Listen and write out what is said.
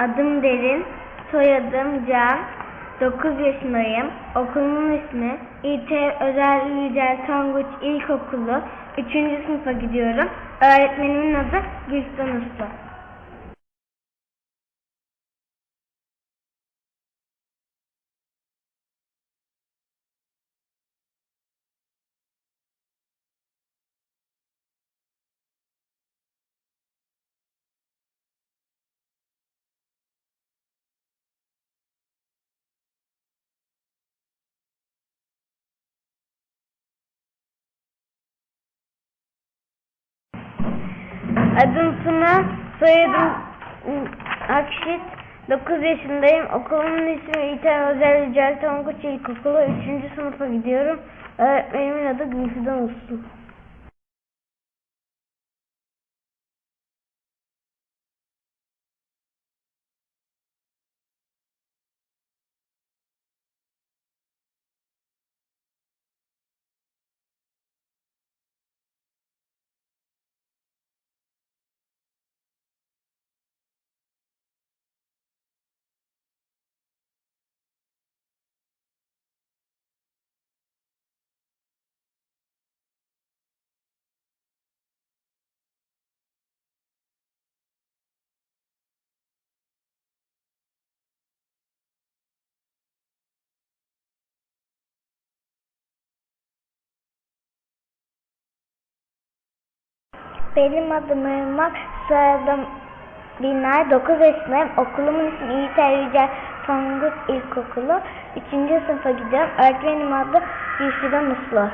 Adım Derin, soyadım Can, 9 yaşındayım. Okulumun ismi İT Özel Yücel Tonguç İlkokulu, 3. sınıfa gidiyorum. Öğretmenimin adı Gülsün Uslu. Adım Tuna, soyadım Akşit, 9 yaşındayım. Okulumun ismi İter Özel Yücel Tonguç İlkokulu, 3. sınıfa gidiyorum. Öğretmenimin adı Gülfidan Uslu. Benim adım Irmak, soyadım Binay, 9 yaşındayım. Okulumun ismi İter Yücel Tonguç İlkokulu, 3. sınıfa gidiyorum. Öğretmenim adı Gülşidan Uslu.